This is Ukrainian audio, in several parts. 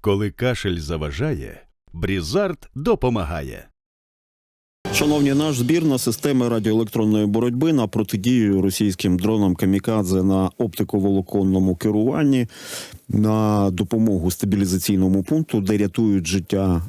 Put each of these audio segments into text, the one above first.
Коли кашель заважає, Брізард допомагає. Шановні, наш збір на системи радіоелектронної боротьби на протидію російським дронам камікадзе на оптиковолоконному керуванні на допомогу стабілізаційному пункту, де рятують життя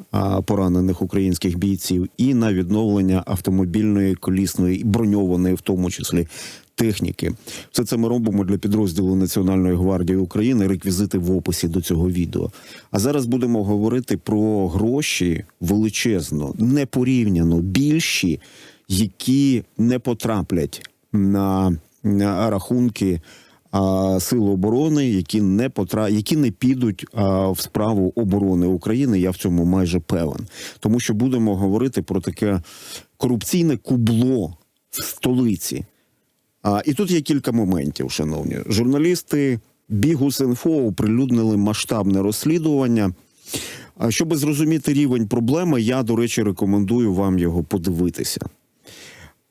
поранених українських бійців, і на відновлення автомобільної колісної броньованої, в тому числі. Техніки, все це ми робимо для підрозділу Національної гвардії України. Реквізити в описі до цього відео. А зараз будемо говорити про гроші величезно, непорівняно більші, які не потраплять на, рахунки сил оборони, які не потра... які не підуть а, в справу оборони України. Я в цьому майже певен, тому що будемо говорити про таке корупційне кубло в столиці. А, і тут є кілька моментів, шановні. Журналісти Бігус.Інфо оприлюднили масштабне розслідування. А щоб зрозуміти рівень проблеми, я, до речі, рекомендую вам його подивитися.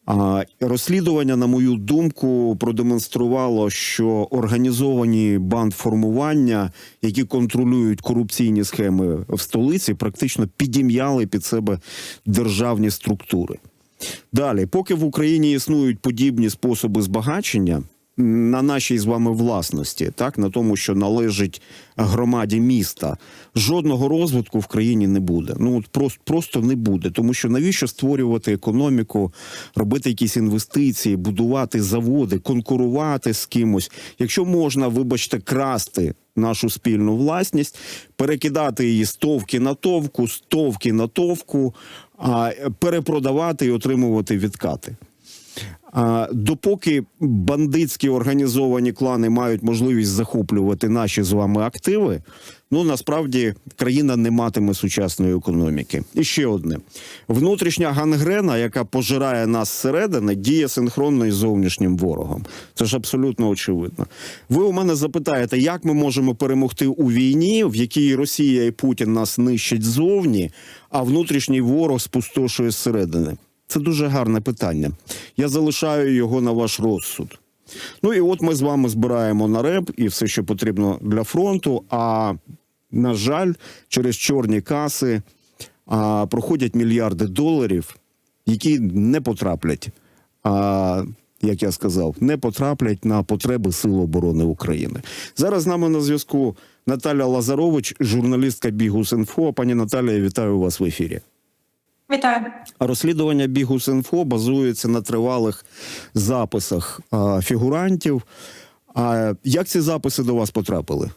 А, розслідування, на мою думку, продемонструвало, що організовані бандформування, які контролюють корупційні схеми в столиці, практично підім'яли під себе державні структури. Далі, поки в Україні існують подібні способи збагачення на нашій з вами власності, так на тому, що належить громаді міста, жодного розвитку в країні не буде. Ну от просто, просто не буде. Тому що навіщо створювати економіку, робити якісь інвестиції, будувати заводи, конкурувати з кимось, якщо можна, вибачте, красти. Нашу спільну власність, перекидати її з товки на товку, з товки на товку, а перепродавати і отримувати відкати. Допоки бандитські організовані клани мають можливість захоплювати наші з вами активи, ну насправді країна не матиме сучасної економіки. І ще одне: внутрішня гангрена, яка пожирає нас зсередини, діє синхронно із зовнішнім ворогом. Це ж абсолютно очевидно. Ви у мене запитаєте, як ми можемо перемогти у війні, в якій Росія і Путін нас нищать ззовні, а внутрішній ворог спустошує зсередини. Це дуже гарне питання. Я залишаю його на ваш розсуд. Ну і от ми з вами збираємо на реп і все, що потрібно для фронту. А на жаль, через чорні каси а, проходять мільярди доларів, які не потраплять. А, як я сказав, не потраплять на потреби Сил оборони України. Зараз з нами на зв'язку Наталя Лазарович, журналістка Бігус.Інфо. Пані Наталія, вітаю вас в ефірі. Вітаю. Розслідування бігу Бігус.Інфо базується на тривалих записах а, фігурантів. А як ці записи до вас потрапили?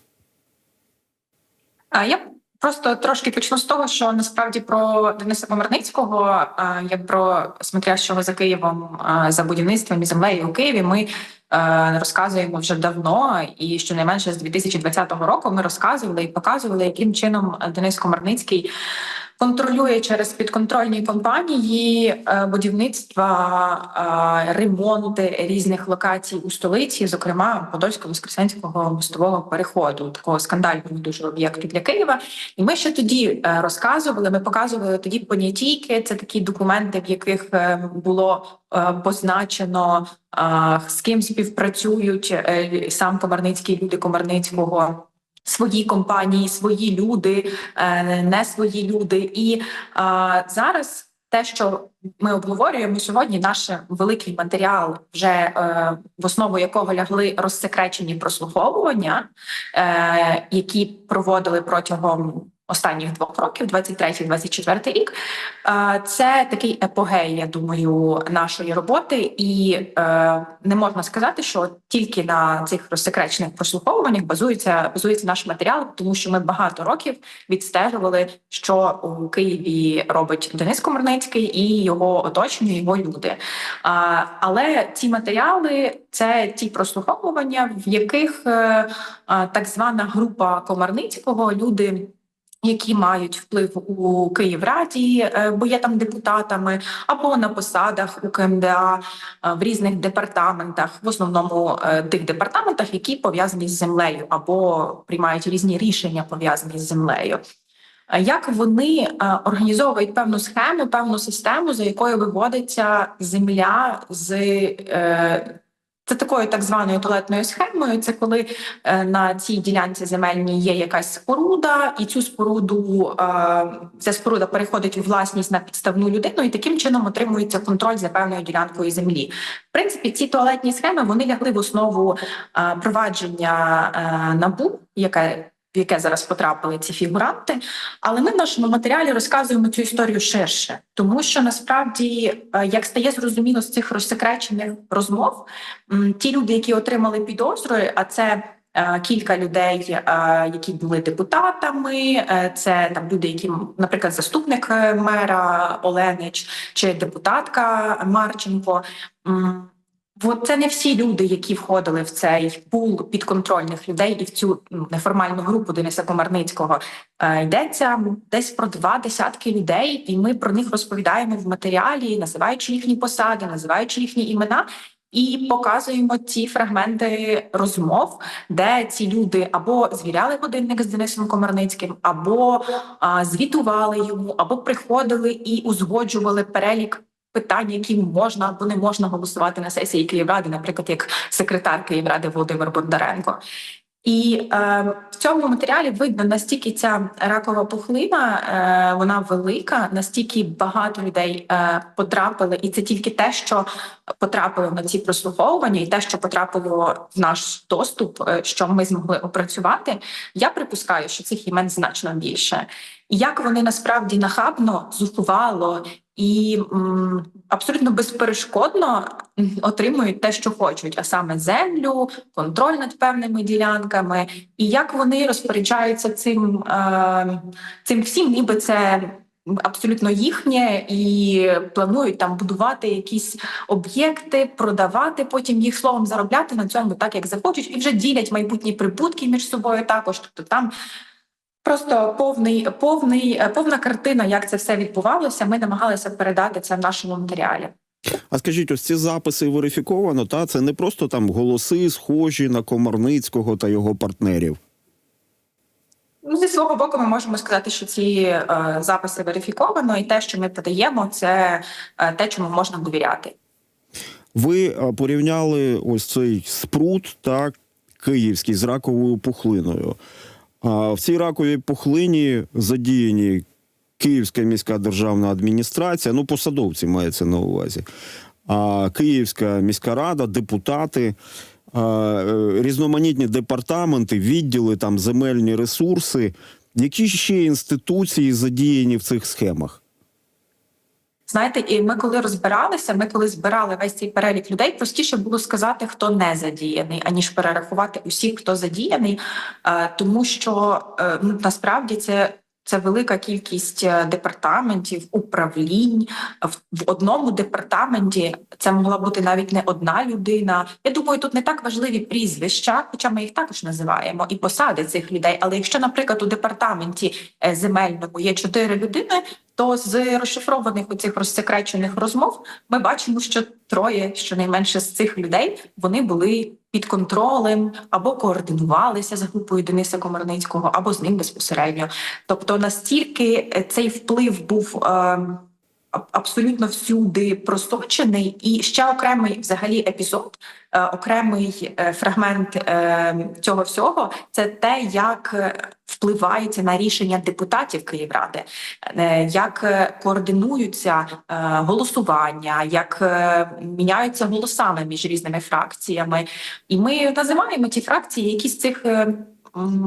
А я просто трошки почну з того, що насправді про Дениса Комарницького, а, як про смотрящого за Києвом а, за будівництвом і землею у Києві, ми е, розказуємо вже давно, і щонайменше з 2020 року ми розказували і показували, яким чином Денис Комарницький. Контролює через підконтрольні компанії е, будівництва, е, ремонти різних локацій у столиці, зокрема Подольсько-Воскресенського мостового переходу, такого скандального дуже об'єкту для Києва. І ми ще тоді е, розказували. Ми показували тоді понятійки. Це такі документи, в яких було позначено з ким співпрацюють сам Комарницький, люди Комарницького. Свої компанії, свої люди, е, не свої люди, і е, зараз те, що ми обговорюємо сьогодні, наш великий матеріал, вже е, в основу якого лягли розсекречені прослуховування, які проводили протягом останніх двох років, 23-24 рік. Е, це такий епогей, я думаю, нашої роботи, і е, не можна сказати, що тільки на цих розсекречених прослуховуваннях базується базується наш матеріал, тому що ми багато років відстежували, що у Києві робить Денис Комарницький і його оточення, його люди. Але ці матеріали це ті прослуховування, в яких е, так звана група Комарницького люди які мають вплив у Київраді, е, бо є там депутатами, або на посадах у КМДА е, в різних департаментах, в основному е, тих департаментах, які пов'язані з землею, або приймають різні рішення пов'язані з землею. Як вони організовують певну схему, певну систему, за якою виводиться земля з Це такою так званою туалетною схемою. Це коли е, на цій ділянці земельній є якась споруда, і цю споруду е, ця споруда переходить у власність на підставну людину, і таким чином отримується контроль за певною ділянкою землі. В принципі, ці туалетні схеми вони лягли в основу е, провадження набу, яке в яке зараз потрапили ці фігуранти. Але ми в нашому матеріалі розказуємо цю історію ширше, тому що насправді, е, як стає зрозуміло з цих розсекречених розмов, ті люди, які отримали підозри, а це е, кілька людей, е, які були депутатами, це там люди, які, наприклад, заступник мера Оленич чи депутатка Марченко. От це не всі люди, які входили в цей пул підконтрольних людей і в цю ну, неформальну групу Дениса Комарницького. Е, йдеться десь про два десятки людей, і ми про них розповідаємо в матеріалі, називаючи їхні посади, називаючи їхні імена. І показуємо ці фрагменти розмов, де ці люди або звіряли годинник з Денисом Комарницьким, або а, звітували йому, або приходили і узгоджували перелік питань, які можна або не можна голосувати на сесії Київради, наприклад, як секретар Київради Володимир Бондаренко. І е, в цьому матеріалі видно настільки ця ракова пухлина, е, вона велика, настільки багато людей е, потрапили, і це тільки те, що потрапило на ці прослуховування, і те, що потрапило в наш доступ, е, що ми змогли опрацювати. Я припускаю, що цих імен значно більше. І як вони насправді нахабно, зухвало і м, абсолютно безперешкодно отримують те, що хочуть, а саме землю, контроль над певними ділянками, і як вони розпоряджаються цим, е, цим всім, ніби це. Абсолютно їхнє і планують там будувати якісь об'єкти, продавати, потім їх словом заробляти на цьому так, як захочуть, і вже ділять майбутні прибутки між собою також. Тобто там Просто повний, повний, повна картина, як це все відбувалося. Ми намагалися передати це в нашому матеріалі. А скажіть, ось ці записи верифіковано, та це не просто там голоси схожі на Комарницького та його партнерів. Ну, зі свого боку, ми можемо сказати, що ці е, записи верифіковано, і те, що ми подаємо, це е, те, чому можна довіряти. Ви е, порівняли ось цей спрут та київський з раковою пухлиною. В цій раковій пухлині задіяні Київська міська державна адміністрація, ну посадовці мається на увазі. А Київська міська рада, депутати, е, різноманітні департаменти, відділи, там земельні ресурси. Які ще інституції задіяні в цих схемах? Знаєте, і ми коли розбиралися, ми коли збирали весь цей перелік людей, простіше було сказати, хто не задіяний, аніж перерахувати усіх, хто задіяний, е, тому що е, ну, насправді це. Це велика кількість е, департаментів, управлінь в, одному департаменті. Це могла бути навіть не одна людина. Я думаю, тут не так важливі прізвища, хоча ми їх також називаємо, і посади цих людей. Але якщо, наприклад, у департаменті земельному є чотири людини, то з розшифрованих у цих розсекречених розмов ми бачимо, що троє, щонайменше з цих людей, вони були під контролем або координувалися з групою Дениса Комарницького, або з ним безпосередньо. Тобто настільки е, цей вплив був. Е, Абсолютно всюди просочений, і ще окремий взагалі епізод, е, окремий е, фрагмент е, цього всього це те, як впливається на рішення депутатів Київради, як координуються голосування, як міняються голосами між різними фракціями. І ми називаємо ті фракції, які з цих.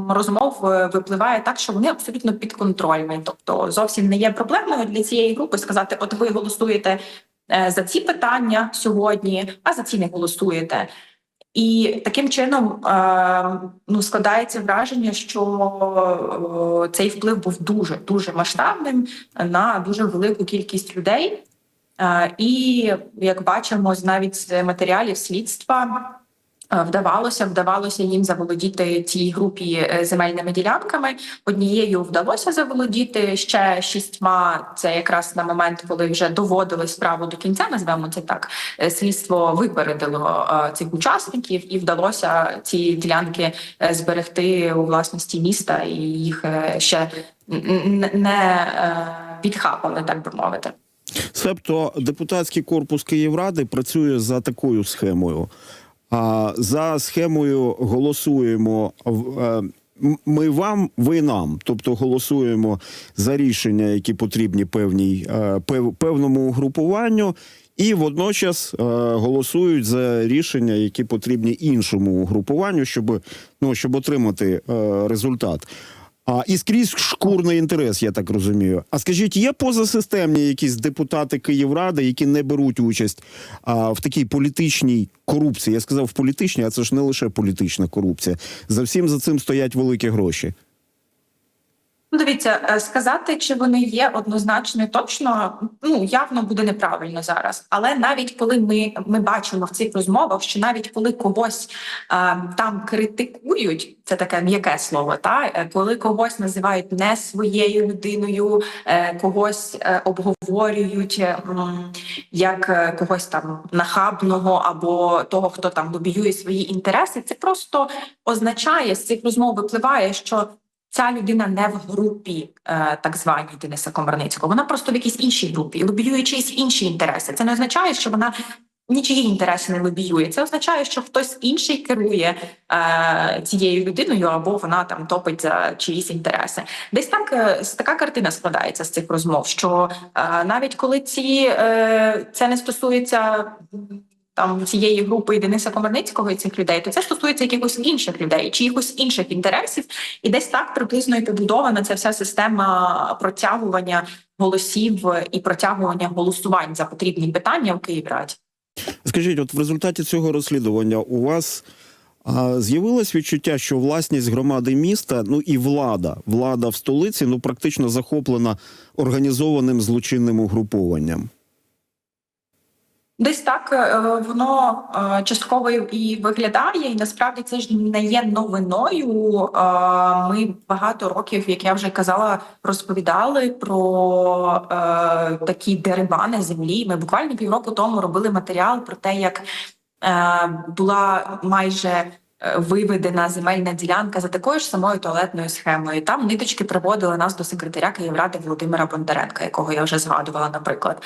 Розмов е, випливає так, що вони абсолютно підконтрольні. Тобто зовсім не є проблемою для цієї групи сказати: от ви голосуєте е, за ці питання сьогодні, а за ці не голосуєте. І таким чином е, ну, складається враження, що цей вплив був дуже дуже масштабним на дуже велику кількість людей. І як бачимо, навіть з матеріалів слідства. Е, Вдавалося, вдавалося їм заволодіти цій групі е, земельними ділянками. Однією вдалося заволодіти ще шістьма. Це якраз на момент, коли вже доводили справу до кінця, назвемо це так. Е, Слідство випередило цих учасників, і вдалося ці ділянки зберегти у власності міста, і їх ще не підхапали, так би мовити. Себто депутатський корпус Київради працює за такою схемою. А за схемою голосуємо в- е, ми вам, ви нам. Тобто голосуємо за рішення, які потрібні певній е, певному угрупуванню. І водночас е, голосують за рішення, які потрібні іншому угрупуванню, щоб, ну, щоб отримати результат. А і скрізь шкурний інтерес, я так розумію. А скажіть, є позасистемні якісь депутати Київради, які не беруть участь а, в такій політичній корупції? Я сказав в політичній, а це ж не лише політична корупція. За всім за цим стоять великі гроші. Ну, дивіться, е, сказати, чи вони є однозначно точно, ну явно буде неправильно зараз. Але навіть коли ми, ми бачимо в цих розмовах, що навіть коли когось е, там критикують, це таке м'яке слово, та е, коли когось називають не своєю людиною, е, когось е, обговорюють е, як е, когось там нахабного або того, хто там лобіює свої інтереси, це просто означає з цих розмов випливає, що ця людина не в групі е, так званій Дениса Комарницького. Вона просто в якійсь іншій групі, лобіює чиїсь інші інтереси. Це не означає, що вона нічиї інтереси не лобіює. Це означає, що хтось інший керує е, цією людиною, або вона там топить за чиїсь інтереси. Десь так е, така картина складається з цих розмов. Що е, навіть коли ці е, це не стосується. Там цієї групи і Дениса Комарницького і цих людей, то це стосується якихось інших людей, чиїхось інших інтересів, і десь так приблизно і побудована ця вся система протягування голосів і протягування голосувань за потрібні питання в Київраді. Скажіть, от в результаті цього розслідування у вас з'явилось відчуття, що власність громади міста, ну і влада, влада в столиці, ну практично захоплена організованим злочинним угрупованням. Десь так е, воно е, частково і виглядає, і насправді це ж не є новиною. Е, Ми багато років, як я вже казала, розповідали про е, такі дерибани землі. Ми буквально півроку тому робили матеріал про те, як е, була майже е, виведена земельна ділянка за такою ж самою туалетною схемою. Там ниточки приводили нас до секретаря Київради Володимира Бондаренка, якого я вже згадувала, наприклад.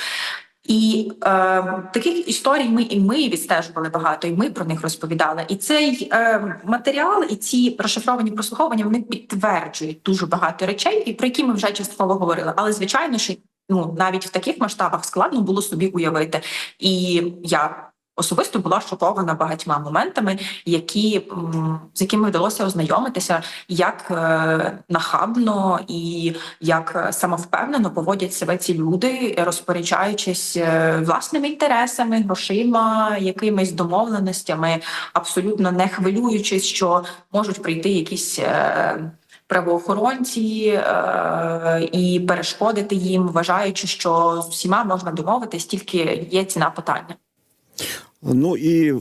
І е, таких історій ми і ми відстежували багато, і ми про них розповідали. І цей е, матеріал, і ці розшифровані прослуховування вони підтверджують дуже багато речей, і про які ми вже частково говорили. Але звичайно, що ну навіть в таких масштабах складно було собі уявити. І я особисто була шокована багатьма моментами, які з якими вдалося ознайомитися, як е, нахабно і як самовпевнено поводять себе ці люди, розпоряджаючись е, власними інтересами, грошима, якимись домовленостями, абсолютно не хвилюючись, що можуть прийти якісь. е, Правоохоронці е, і перешкодити їм, вважаючи, що з усіма можна домовитись, тільки є ціна питання. Ну і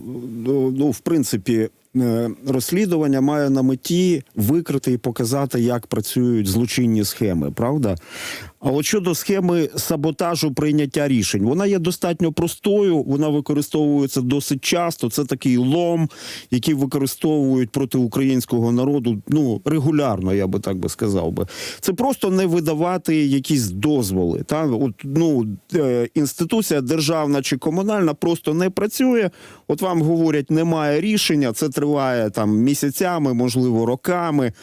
ну, ну, в принципі, е, розслідування має на меті викрити і показати, як працюють злочинні схеми, правда? А от щодо схеми саботажу прийняття рішень, вона є достатньо простою, вона використовується досить часто. Це такий лом, який використовують проти українського народу ну регулярно, я би так би сказав би. Це просто не видавати якісь дозволи. Та от ну е, інституція державна чи комунальна просто не працює. От вам говорять, немає рішення. Це триває там місяцями, можливо, роками.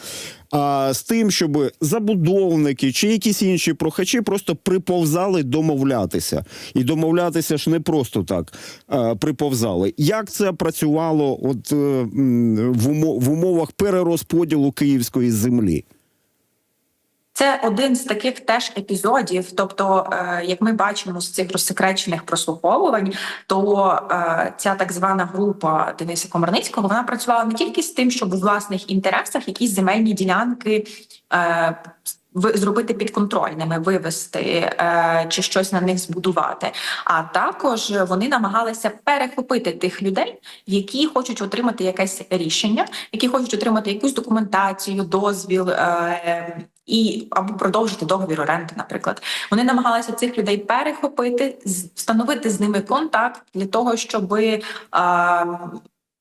А з тим, щоб забудовники чи якісь інші прохачі просто приповзали домовлятися, і домовлятися ж не просто так а, приповзали. Як це працювало, от е, в, умов в умовах перерозподілу київської землі? Це один з таких теж епізодів. Тобто, е, як ми бачимо з цих розсекречених прослуховувань, то е, ця так звана група Дениса Комарницького вона працювала не тільки з тим, щоб у власних інтересах якісь земельні ділянки. Е, Зробити підконтрольними, вивести чи щось на них збудувати. А також вони намагалися перехопити тих людей, які хочуть отримати якесь рішення, які хочуть отримати якусь документацію, дозвіл і або продовжити договір оренди, наприклад. Вони намагалися цих людей перехопити, встановити з ними контакт для того, щоб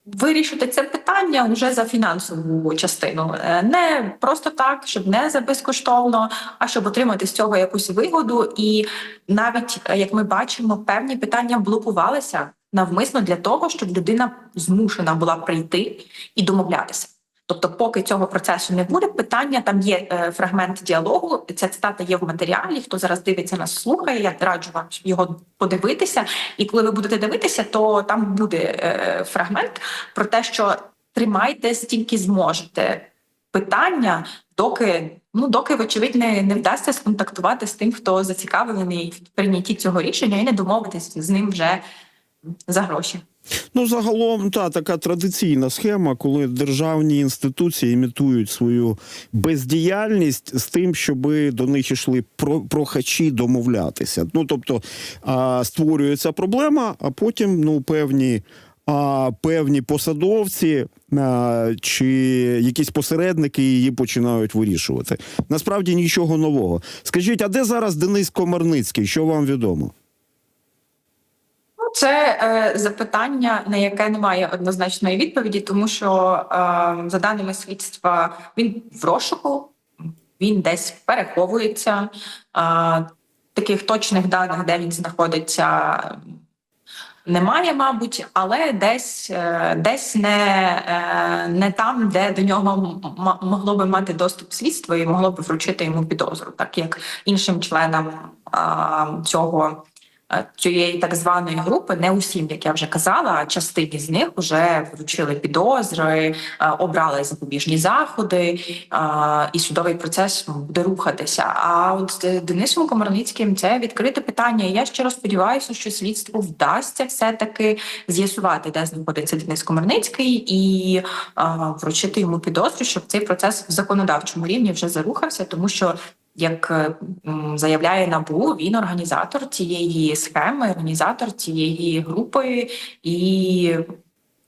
Вирішити це питання вже за фінансову частину, Е, не просто так, щоб не за безкоштовно, а щоб отримати з цього якусь вигоду. І навіть е, як ми бачимо, певні питання блокувалися навмисно для того, щоб людина змушена була прийти і домовлятися. Тобто, поки цього процесу не буде, питання там є е, фрагмент діалогу. Ця цитата є в матеріалі. Хто зараз дивиться нас, слухає. Я раджу вам його подивитися. І коли ви будете дивитися, то там буде е, фрагмент про те, що тримайте стільки зможете питання, доки ну доки вочевидь не, не вдасться сконтактувати з тим, хто зацікавлений в прийнятті цього рішення, і не домовитись з ним вже за гроші. Ну, загалом, та така традиційна схема, коли державні інституції імітують свою бездіяльність з тим, щоб до них йшли про- прохачі домовлятися. Ну тобто а, створюється проблема, а потім ну певні. А певні посадовці а, чи якісь посередники її починають вирішувати. Насправді нічого нового. Скажіть, а де зараз Денис Комарницький? Що вам відомо? Це е, запитання, на яке немає однозначної відповіді, тому що е, за даними слідства він в розшуку, він десь переховується. Е, таких точних даних, де він знаходиться, немає, мабуть, але десь, е, десь не, е, не там, де до нього могло би мати доступ слідство і могло би вручити йому підозру, так як іншим членам а, цього. Е, Цієї так званої групи не усім, як я вже казала, а частині з них вже вручили підозри, е, обрали запобіжні заходи, е, і судовий процес буде рухатися. А от з Денисом Комарницьким це відкрите питання. Я щиро сподіваюся, що слідству вдасться все таки з'ясувати, де знаходиться Денис Комарницький, і е, вручити йому підозру, щоб цей процес в законодавчому рівні вже зарухався, тому що. Як е, заявляє НАБУ, він організатор цієї схеми, організатор цієї групи, і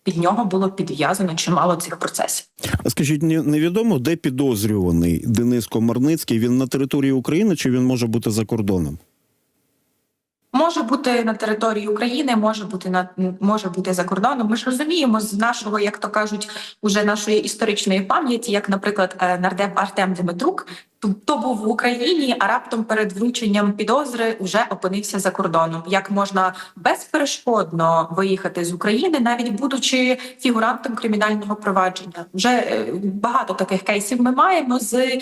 під нього було підв'язано чимало цих процесів. А скажіть, невідомо, де підозрюваний Денис Комарницький? Він на території України чи він може бути за кордоном? Може бути на території України, може бути на може бути за кордоном. Ми ж розуміємо з нашого, як то кажуть, уже нашої історичної пам'яті, як, наприклад, е, нардеп Артем Дмитрук, то, був в Україні, а раптом перед врученням підозри вже опинився за кордоном. Як можна безперешкодно виїхати з України, навіть будучи фігурантом кримінального провадження? Вже е, багато таких кейсів ми маємо з е,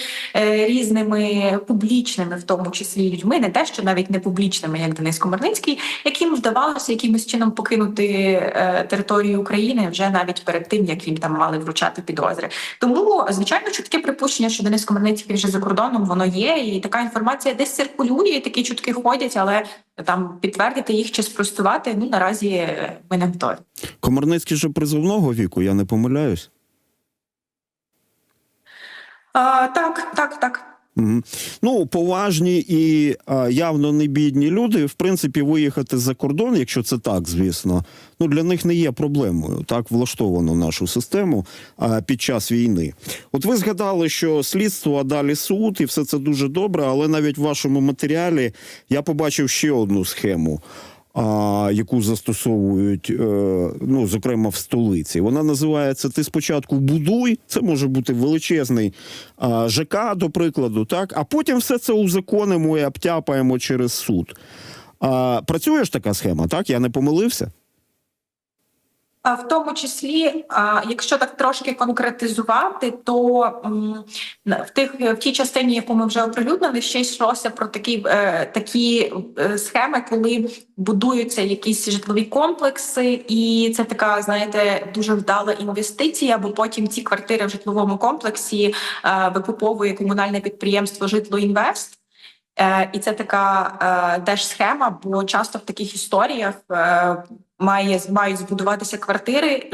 різними публічними, в тому числі людьми, не те, що навіть не публічними, як Денис Комарницький, яким вдавалося якимось чином покинути е, територію України вже навіть перед тим, як їм там мали вручати підозри. Тому звичайно, чутке припущення, що Денис Комарницький вже за кордоном, воно є, і така інформація десь циркулює, і такі чутки ходять, але там підтвердити їх чи спростувати ну наразі е, ми не готові. Комарницький же призовного віку, я не помиляюсь. А, так, так, так. Ну, поважні і а, явно не бідні люди, в принципі, виїхати за кордон, якщо це так, звісно, ну для них не є проблемою. Так влаштовано нашу систему а, під час війни. От ви згадали, що слідство, а далі суд, і все це дуже добре, але навіть в вашому матеріалі я побачив ще одну схему. А, яку застосовують, е, ну зокрема в столиці, вона називається Ти спочатку будуй. Це може бути величезний ЖК, до прикладу, так а потім все це узаконимо і обтяпаємо через суд. А, працює ж така схема, так? Я не помилився. В тому числі, якщо так трошки конкретизувати, то в тих в тій частині, яку ми вже оприлюднили, ще йшлося про такі, е, такі е, схеми, коли будуються якісь житлові комплекси, і це така, знаєте, дуже вдала інвестиція, бо потім ці квартири в житловому комплексі е, викуповує комунальне підприємство Житлоінвест. І це така теж схема, бо часто в таких історіях має мають збудуватися квартири.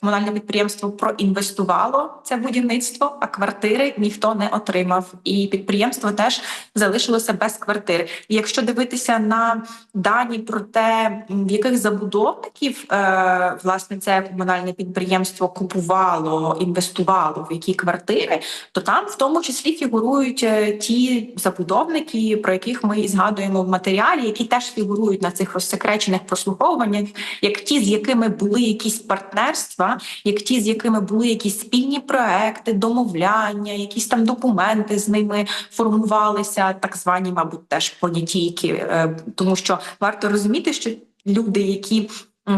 Комунальне підприємство проінвестувало це будівництво, а квартири ніхто не отримав. І підприємство теж залишилося без квартир. І якщо дивитися на дані про те, в яких забудовників е, власне це комунальне підприємство купувало, інвестувало в які квартири, то там в тому числі фігурують е, ті забудовники, про яких ми згадуємо в матеріалі, які теж фігурують на цих розсекречених прослуховуваннях, як ті, з якими були якісь партнерства, як ті, з якими були якісь спільні проекти, домовляння, якісь там документи з ними формувалися, так звані, мабуть, теж понятійки, Е, тому що варто розуміти, що люди, які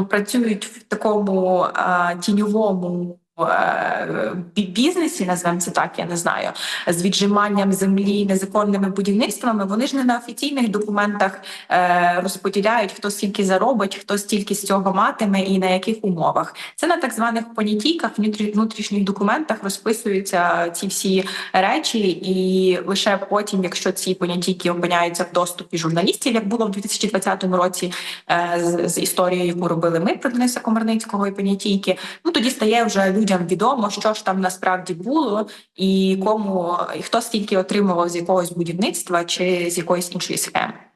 працюють в такому е, тіньовому. Е, Бізнесі, назвемо це так, я не знаю, з віджиманням землі, незаконними будівництвами. Вони ж не на офіційних документах е, розподіляють, хто скільки заробить, хто стільки з цього матиме і на яких умовах. Це на так званих понятійках, внутрішніх документах розписуються ці всі речі, і лише потім, якщо ці понятійки опиняються в доступі журналістів, як було в 2020 році е, з, історією, яку робили ми про Дениса Комарницького і понятійки, ну тоді стає вже людям відомо, що ж там насправді було, і кому і хто стільки отримував з якогось будівництва чи з якоїсь іншої схеми.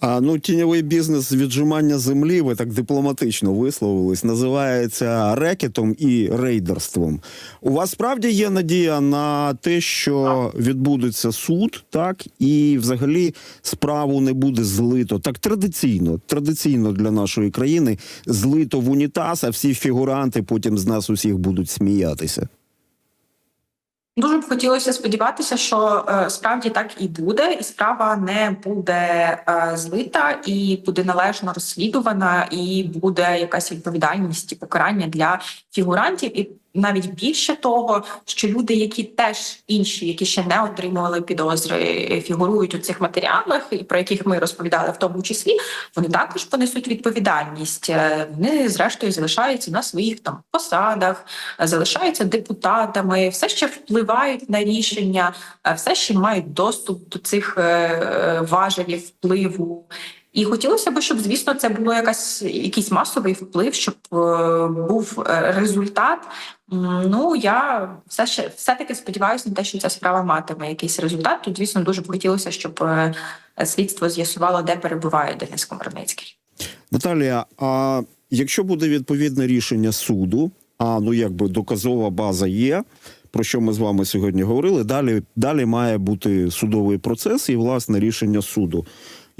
А ну тіньовий бізнес віджимання землі, ви так дипломатично висловились, називається рекетом і рейдерством. У вас справді є надія на те, що відбудеться суд, так і взагалі справу не буде злито так традиційно, традиційно для нашої країни злито в унітаз, а всі фігуранти потім з нас усіх будуть сміятися. Дуже б хотілося сподіватися, що е, справді так і буде, і справа не буде е, злита, і буде належно розслідувана, і буде якась відповідальність і покарання для фігурантів. І навіть більше того, що люди, які теж інші, які ще не отримували підозри, фігурують у цих матеріалах, і про яких ми розповідали в тому числі, вони також понесуть відповідальність. Е, Вони зрештою залишаються на своїх там посадах, залишаються депутатами, все ще впливають на рішення, е, все ще мають доступ до цих е, е, важелів впливу. І хотілося б, щоб звісно це було якась якийсь масовий вплив, щоб е, був е, результат. Ну я все ще все таки сподіваюся на те, що ця справа матиме якийсь результат. Тут, звісно, дуже б хотілося, щоб е, слідство з'ясувало, де перебуває Денис Комарницький. Наталія, а якщо буде відповідне рішення суду, а ну якби доказова база є, про що ми з вами сьогодні говорили, далі, далі має бути судовий процес і власне рішення суду.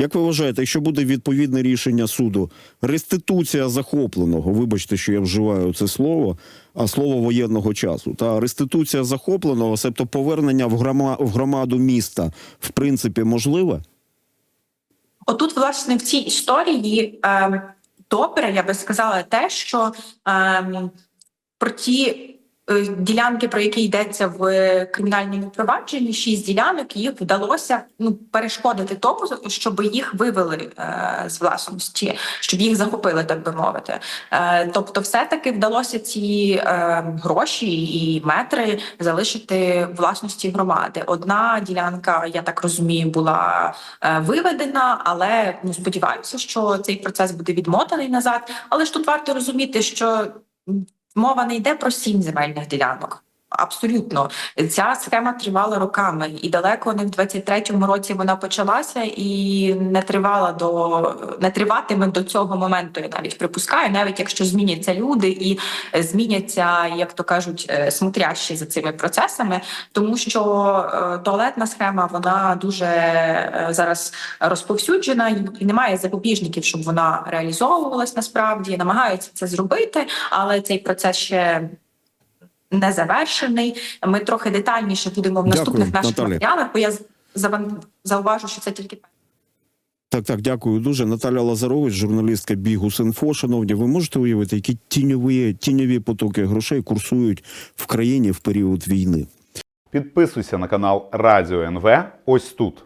Як ви вважаєте, якщо буде відповідне рішення суду, реституція захопленого, вибачте, що я вживаю це слово, а слово воєнного часу, та реституція захопленого, себто повернення в грома- в громаду міста, в принципі, можливе? Отут, власне, в цій історії е, добре, я би сказала, те, що е, про ті ділянки, про які йдеться в кримінальному провадженні, шість ділянок, їх вдалося ну перешкодити тому, щоб їх вивели е, з власності, щоб їх захопили, так би мовити. Е, тобто, все таки вдалося ці е, гроші і метри залишити власності громади. Одна ділянка, я так розумію, була е, виведена, але ну сподіваюся, що цей процес буде відмотаний назад. Але ж тут варто розуміти, що мова не йде про сім земельних ділянок. Абсолютно, ця схема тривала роками, і далеко не в 23-му році вона почалася і не тривала до не триватиме до цього моменту. Я навіть припускаю, навіть якщо зміняться люди і зміняться, як то кажуть, е, смотрящі за цими процесами, тому що е, туалетна схема вона дуже е, зараз розповсюджена і немає запобіжників, щоб вона реалізовувалась насправді. Намагаються це зробити, але цей процес ще. Не завершений. Ми трохи детальніше будемо в Дякую, наступних наших Наталя. матеріалах, бо я зауважу, що це тільки Так, так, дякую дуже. Наталя Лазарович, журналістка Бігус.Інфо. Шановні, ви можете уявити, які тіньові, тіньові потоки грошей курсують в країні в період війни? Підписуйся на канал Радіо НВ ось тут.